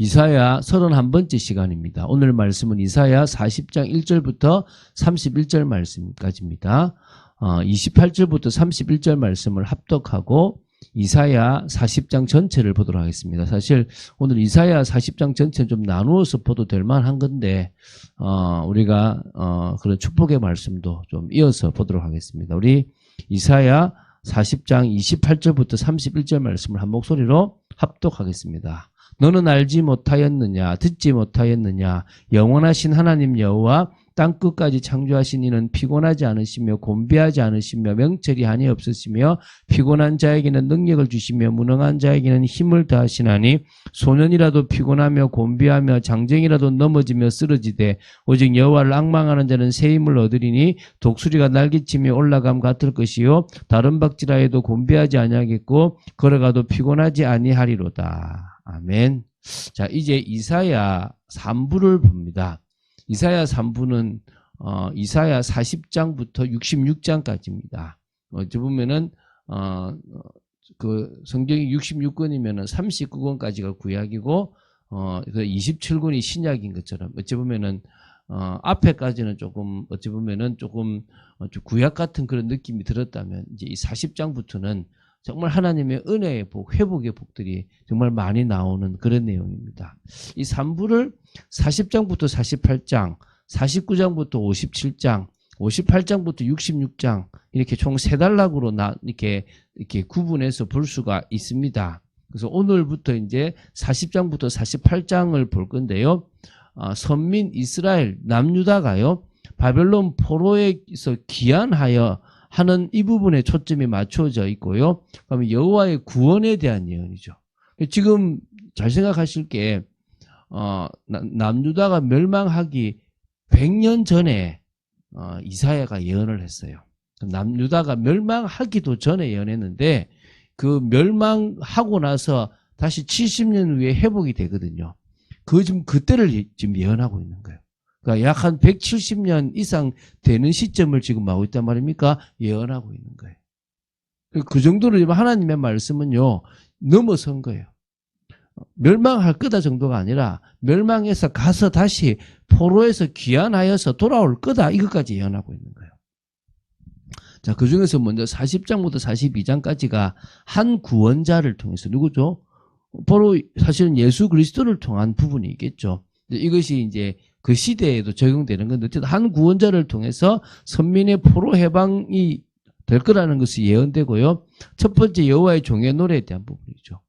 이사야 31번째 시간입니다. 오늘 말씀은 이사야 40장 1절부터 31절 말씀까지입니다. 어, 28절부터 31절 말씀을 합독하고 이사야 40장 전체를 보도록 하겠습니다. 사실 오늘 이사야 40장 전체는 좀 나누어서 보도 될 만한 건데 어, 우리가 어, 그런 축복의 말씀도 좀 이어서 보도록 하겠습니다. 우리 이사야 40장 28절부터 31절 말씀을 한 목소리로 합독하겠습니다. 너는 알지 못하였느냐 듣지 못하였느냐 영원하신 하나님 여호와 땅 끝까지 창조하신 이는 피곤하지 않으시며 곤비하지 않으시며 명철이 한이 없으시며 피곤한 자에게는 능력을 주시며 무능한 자에게는 힘을 더하시나니 소년이라도 피곤하며 곤비하며 장정이라도 넘어지며 쓰러지되 오직 여호와를 악망하는 자는 새 힘을 얻으리니 독수리가 날개치며 올라감 같을 것이요 다른 박지라에도 곤비하지 아니하겠고 걸어가도 피곤하지 아니하리로다. 아멘. 자, 이제 이사야 3부를 봅니다. 이사야 3부는 어, 이사야 40장부터 66장까지입니다. 어찌 보면은 어, 그 성경이 66권이면은 39권까지가 구약이고 어, 그 27권이 신약인 것처럼 어찌 보면은 어, 앞에까지는 조금 어찌 보면은 조금 어, 좀 구약 같은 그런 느낌이 들었다면 이제 이 40장부터는 정말 하나님의 은혜의 복, 회복의 복들이 정말 많이 나오는 그런 내용입니다. 이 3부를 40장부터 48장, 49장부터 57장, 58장부터 66장 이렇게 총 세 단락으로 나 이렇게 이렇게 구분해서 볼 수가 있습니다. 그래서 오늘부터 이제 40장부터 48장을 볼 건데요. 어, 선민 이스라엘 남유다가요 바벨론 포로에서 귀환하여 하는 이 부분에 초점이 맞춰져 있고요. 그러면 여호와의 구원에 대한 예언이죠. 지금 잘 생각하실 게 어, 나- 남유다가 멸망하기 100년 전에 어, 이사야가 예언을 했어요. 남유다가 멸망하기도 전에 예언했는데 그 멸망하고 나서 다시 70년 후에 회복이 되거든요. 그 지금 그때를 예- 지금 예언하고 있는 거예요. 그러니까 약 한 170년 이상 되는 시점을 지금 하고 있단 말입니까? 예언하고 있는 거예요. 그- 그 정도로 하나님의 말씀은요, 넘어선 거예요. 멸망할 거다 정도가 아니라 멸망해서 가서 다시 포로에서 귀환하여서 돌아올 거다 이것까지 예언하고 있는 거예요. 자, 그 중에서 먼저 40장부터 42장까지가 한 구원자를 통해서 누구죠? 바로 사실은 예수 그리스도를 통한 부분이 있겠죠. 이것이 이제 그 시대에도 적용되는 건데 어쨌든 한 구원자를 통해서 선민의 포로 해방이 될 거라는 것이 예언되고요. 첫 번째 여호와의 종의 노래에 대한 부분이죠.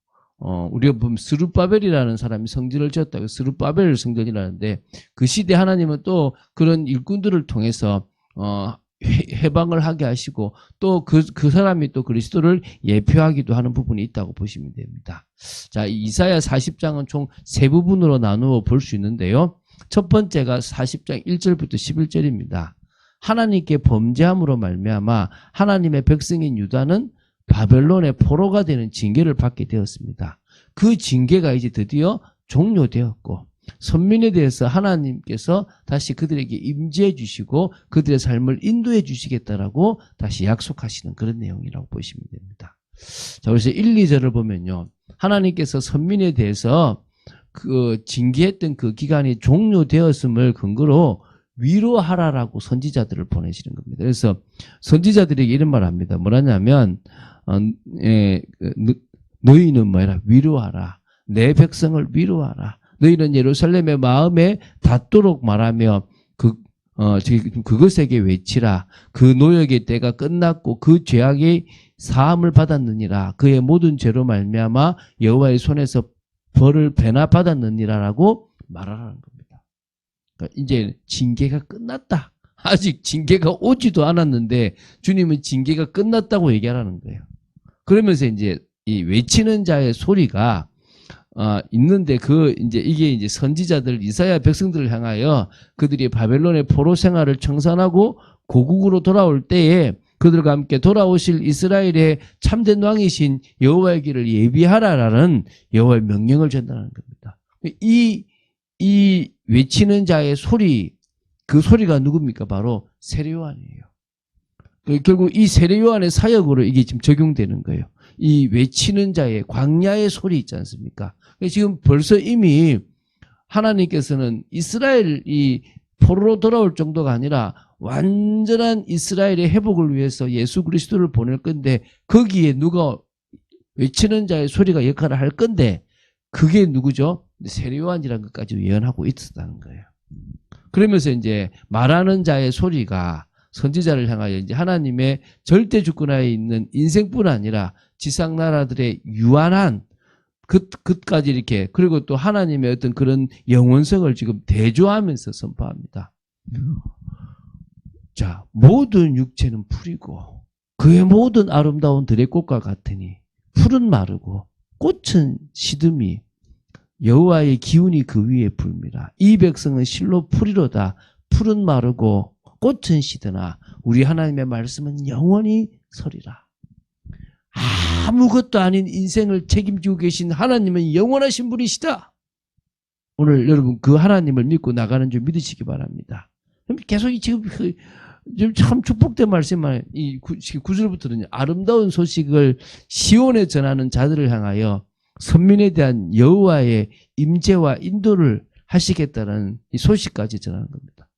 어, 우리가 보면 스룹바벨이라는 사람이 성전을 지었다고 스룹바벨 성전이라는데 그 시대 하나님은 또 그런 일꾼들을 통해서 어, 해- 해방을 하게 하시고 또그그 사람이 또 그리스도를 예표하기도 하는 부분이 있다고 보시면 됩니다. 자, 이 이사야 40장은 총 세 부분으로 나누어 볼 수 있는데요. 첫 번째가 40장 1절부터 11절입니다. 하나님께 범죄함으로 말미암아 하나님의 백성인 유다는 바벨론의 포로가 되는 징계를 받게 되었습니다. 그 징계가 이제 드디어 종료되었고 선민에 대해서 하나님께서 다시 그들에게 임재해 주시고 그들의 삶을 인도해 주시겠다라고 다시 약속하시는 그런 내용이라고 보시면 됩니다. 자, 그래서 1, 2절을 보면요. 하나님께서 선민에 대해서 그 징계했던 그 기간이 종료되었음을 근거로 위로하라라고 선지자들을 보내시는 겁니다. 그래서 선지자들에게 이런 말을 합니다. 뭐라냐면 어, 예, 그, 너- 너희는 뭐라 위로하라. 내 백성을 위로하라. 너희는 예루살렘의 마음에 닿도록 말하며 그 어, 그것에게 외치라. 그 노역의 때가 끝났고 그 죄악의 사함을 받았느니라. 그의 모든 죄로 말미암아 여호와의 손에서 벌을 배나 받았느니라라고 말하라는 겁니다. 그러니까 이제 징계가 끝났다. 아직 징계가 오지도 않았는데 주님은 징계가 끝났다고 얘기하라는 거예요. 그러면서 이제 이 외치는 자의 소리가 어, 있는데 그 이제 이게 이제 선지자들 이사야 백성들을 향하여 그들이 바벨론의 포로 생활을 청산하고 고국으로 돌아올 때에 그들과 함께 돌아오실 이스라엘의 참된 왕이신 여호와의 길을 예비하라라는 여호와의 명령을 전달하는 겁니다. 이, 이 외치는 자의 소리, 그 소리가 누굽니까? 바로 세례요한이에요. 그 결국 이 세례요한의 사역으로 이게 지금 적용되는 거예요. 이 외치는 자의 광야의 소리 있지 않습니까? 지금 벌써 이미 하나님께서는 이스라엘 이 포로로 돌아올 정도가 아니라 완전한 이스라엘의 회복을 위해서 예수 그리스도를 보낼 건데 거기에 누가 외치는 자의 소리가 역할을 할 건데 그게 누구죠? 세례요한이라는 것까지 예언하고 있었다는 거예요. 그러면서 이제 말하는 자의 소리가 선지자를 향하여 이제 하나님의 절대 주권하에 있는 인생뿐 아니라 지상 나라들의 유한한 그, 끝까지 이렇게 그리고 또 하나님의 어떤 그런 영원성을 지금 대조하면서 선포합니다. 자, 모든 육체는 풀이고 그의 모든 아름다운 들의 꽃과 같으니 풀은 마르고 꽃은 시듬이 여호와의 기운이 그 위에 불미라. 이 백성은 실로 풀이로다. 풀은 마르고 꽃은 시드나 우리 하나님의 말씀은 영원히 서리라. 아무것도 아닌 인생을 책임지고 계신 하나님은 영원하신 분이시다. 오늘 여러분 그 하나님을 믿고 나가는 줄 믿으시기 바랍니다. 계속 그, 지금 참 축복된 말씀만 이 구, 구절부터는 아름다운 소식을 시온에 전하는 자들을 향하여 선민에 대한 여호와의 임재와 인도를 하시겠다는 이 소식까지 전하는 겁니다.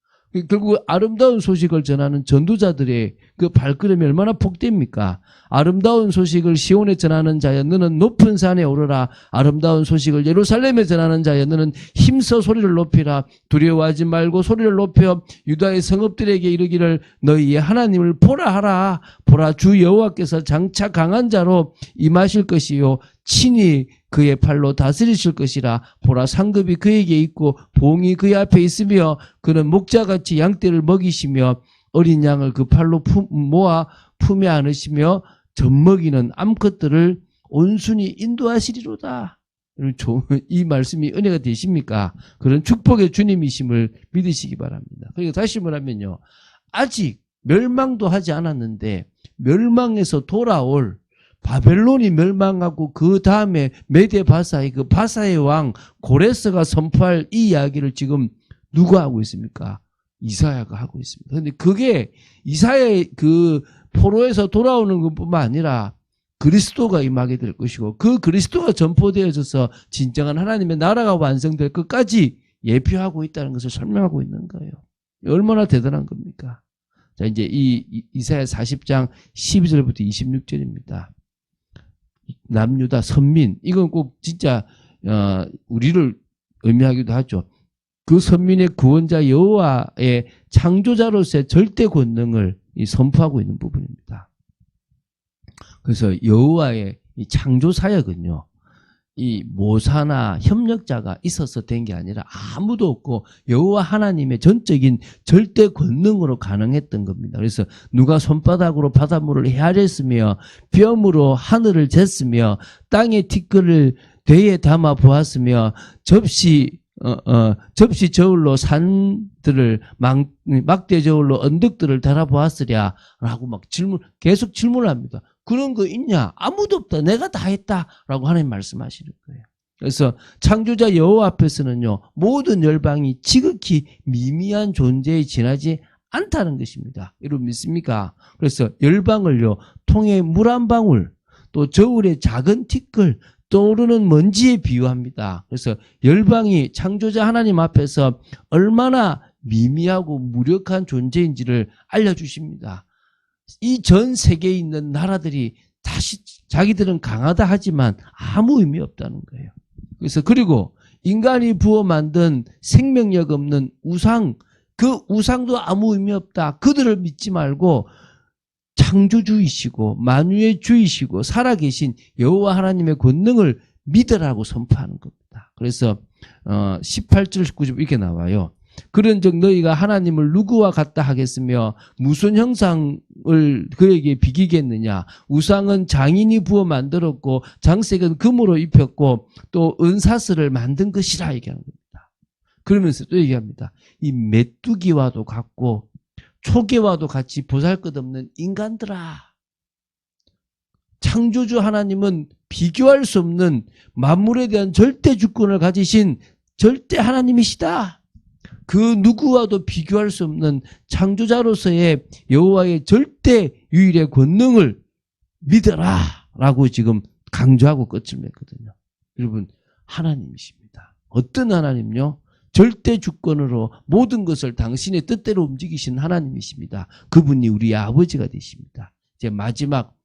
결국 아름다운 소식을 전하는 전도자들의 그 발걸음이 얼마나 복됩니까? 아름다운 소식을 시온에 전하는 자여 너는 높은 산에 오르라. 아름다운 소식을 예루살렘에 전하는 자여 너는 힘써 소리를 높이라. 두려워하지 말고 소리를 높여 유다의 성읍들에게 이르기를 너희의 하나님을 보라 하라. 보라 주 여호와께서 장차 강한 자로 임하실 것이요 친히 그의 팔로 다스리실 것이라 보라 상급이 그에게 있고 봉이 그의 앞에 있으며 그는 목자같이 양떼를 먹이시며 어린 양을 그 팔로 품, 모아 품에 안으시며 젖먹이는 암컷들을 온순히 인도하시리로다. 이 말씀이 은혜가 되십니까? 그런 축복의 주님이심을 믿으시기 바랍니다. 그러니까 다시 말하면요. 아직 멸망도 하지 않았는데 멸망에서 돌아올 바벨론이 멸망하고 그 다음에 메데 바사의 그 바사의 왕 고레스가 선포할 이 이야기를 지금 누가 하고 있습니까? 이사야가 하고 있습니다. 그런데 그게 이사야의 그 포로에서 돌아오는 것뿐만 아니라 그리스도가 임하게 될 것이고 그 그리스도가 전포되어져서 진정한 하나님의 나라가 완성될 것까지 예표하고 있다는 것을 설명하고 있는 거예요. 얼마나 대단한 겁니까? 자, 이제 이 이사야 40장 12절부터 26절입니다. 남유다 선민 이건 꼭 진짜 어, 우리를 의미하기도 하죠. 그 선민의 구원자 여호와의 창조자로서의 절대 권능을 선포하고 있는 부분입니다. 그래서 여호와의 창조 사역은요. 이 모사나 협력자가 있어서 된 게 아니라 아무도 없고 여호와 하나님의 전적인 절대 권능으로 가능했던 겁니다. 그래서 누가 손바닥으로 바닷물을 헤아렸으며 뼘으로 하늘을 쟀으며 땅의 티끌을 대에 담아 보았으며 접시 어, 어, 접시 저울로 산들을 막, 막대 저울로 언덕들을 달아보았으랴 라고 막 질문 계속 질문을 합니다. 그런 거 있냐? 아무도 없다. 내가 다 했다라고 하나님 말씀하시는 거예요. 그래서 창조자 여호와 앞에서는요 모든 열방이 지극히 미미한 존재에 지나지 않다는 것입니다. 여러분 믿습니까? 그래서 열방을요 통에 물 한 방울 또 저울의 작은 티끌 떠오르는 먼지에 비유합니다. 그래서 열방이 창조자 하나님 앞에서 얼마나 미미하고 무력한 존재인지를 알려주십니다. 이 전 세계에 있는 나라들이 다시 자기들은 강하다 하지만 아무 의미 없다는 거예요. 그래서 그리고 인간이 부어 만든 생명력 없는 우상, 그 우상도 아무 의미 없다. 그들을 믿지 말고 창조주이시고 만유의 주이시고 살아계신 여호와 하나님의 권능을 믿으라고 선포하는 겁니다. 그래서 어 18절 19절 이렇게 나와요. 그런즉 너희가 하나님을 누구와 같다 하겠으며 무슨 형상을 그에게 비기겠느냐 우상은 장인이 부어 만들었고 장색은 금으로 입혔고 또 은사슬을 만든 것이라 얘기하는 겁니다. 그러면서 또 얘기합니다. 이 메뚜기와도 같고 초계와도 같이 보잘것없는 인간들아. 창조주 하나님은 비교할 수 없는 만물에 대한 절대 주권을 가지신 절대 하나님이시다. 그 누구와도 비교할 수 없는 창조자로서의 여호와의 절대 유일의 권능을 믿어라 라고 지금 강조하고 끝을 맺거든요. 여러분, 하나님이십니다. 어떤 하나님요? 절대 주권으로 모든 것을 당신의 뜻대로 움직이신 하나님이십니다. 그분이 우리 아버지가 되십니다. 이제 마지막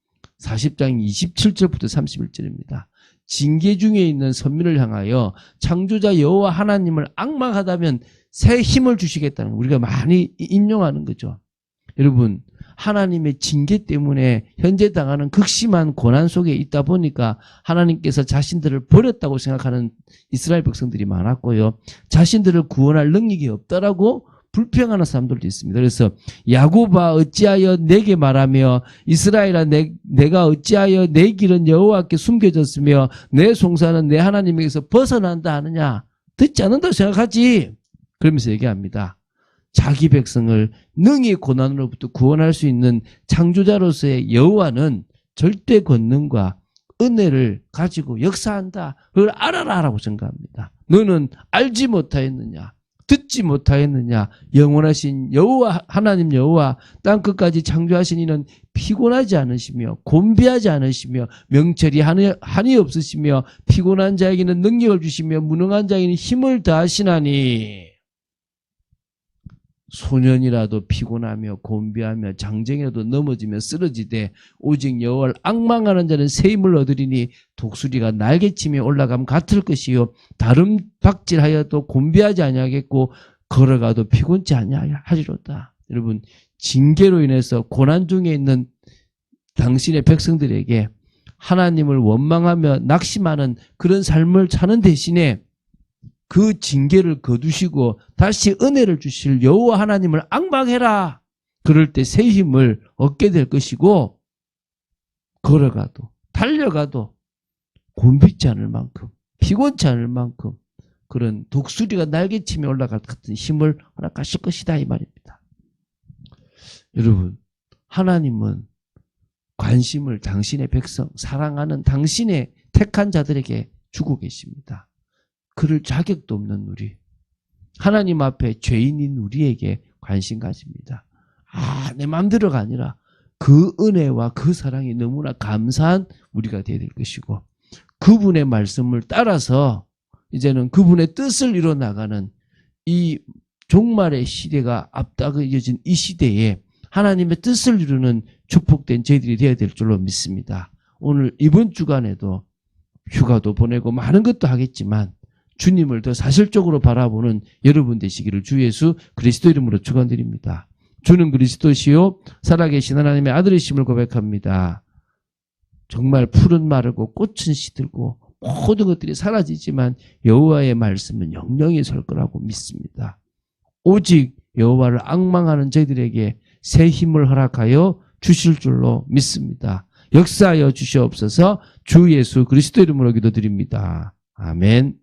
40장 27절부터 31절입니다. 징계 중에 있는 선민을 향하여 창조자 여호와 하나님을 악망하다면 새 힘을 주시겠다는 거 우리가 많이 인용하는 거죠. 여러분 하나님의 징계 때문에 현재 당하는 극심한 고난 속에 있다 보니까 하나님께서 자신들을 버렸다고 생각하는 이스라엘 백성들이 많았고요. 자신들을 구원할 능력이 없다라고 불평하는 사람들도 있습니다. 그래서 야곱아 어찌하여 내게 말하며 이스라엘아 내, 내가 어찌하여 내 길은 여호와께 숨겨졌으며 내 송사는 내 하나님에게서 벗어난다 하느냐 듣지 않는다고 생각하지 그러면서 얘기합니다. 자기 백성을 능히 고난으로부터 구원할 수 있는 창조자로서의 여호와는 절대 권능과 은혜를 가지고 역사한다. 그걸 알아라 라고 생각합니다. 너는 알지 못하였느냐? 듣지 못하였느냐? 영원하신 여호와 하나님 여호와 땅 끝까지 창조하신 이는 피곤하지 않으시며 곤비하지 않으시며 명철이 한이, 한이 없으시며 피곤한 자에게는 능력을 주시며 무능한 자에게는 힘을 다하시나니 소년이라도 피곤하며 곤비하며 장정이라도 넘어지며 쓰러지되 오직 여호와를 악망하는 자는 새 힘을 얻으리니 독수리가 날개치며 올라가면 같을 것이요 다른 박질하여도 곤비하지 아니하겠고 걸어가도 피곤치 아니하리로다. 여러분 징계로 인해서 고난 중에 있는 당신의 백성들에게 하나님을 원망하며 낙심하는 그런 삶을 사는 대신에 그 징계를 거두시고 다시 은혜를 주실 여호와 하나님을 악망해라. 그럴 때 새 힘을 얻게 될 것이고 걸어가도 달려가도 곤비지 않을 만큼 피곤치 않을 만큼 그런 독수리가 날개치며 올라갈 같은 힘을 허락하실 것이다 이 말입니다. 여러분 하나님은 관심을 당신의 백성 사랑하는 당신의 택한 자들에게 주고 계십니다. 그럴 자격도 없는 우리. 하나님 앞에 죄인인 우리에게 관심 가집니다. 아, 내 마음대로가 아니라 그 은혜와 그 사랑이 너무나 감사한 우리가 되어야 될 것이고 그분의 말씀을 따라서 이제는 그분의 뜻을 이뤄 나가는 이 종말의 시대가 앞다그여진 이 시대에 하나님의 뜻을 이루는 축복된 저희들이 되어야 될 줄로 믿습니다. 오늘 이번 주간에도 휴가도 보내고 많은 것도 하겠지만 주님을 더 사실적으로 바라보는 여러분 되시기를 주 예수 그리스도 이름으로 축원드립니다. 주는 그리스도시요 살아계신 하나님의 아들이심을 고백합니다. 정말 풀은 마르고 꽃은 시들고 모든 것들이 사라지지만 여호와의 말씀은 영영히 설 거라고 믿습니다. 오직 여호와를 악망하는 저희들에게 새 힘을 허락하여 주실 줄로 믿습니다. 역사하여 주시옵소서 주 예수 그리스도 이름으로 기도드립니다. 아멘.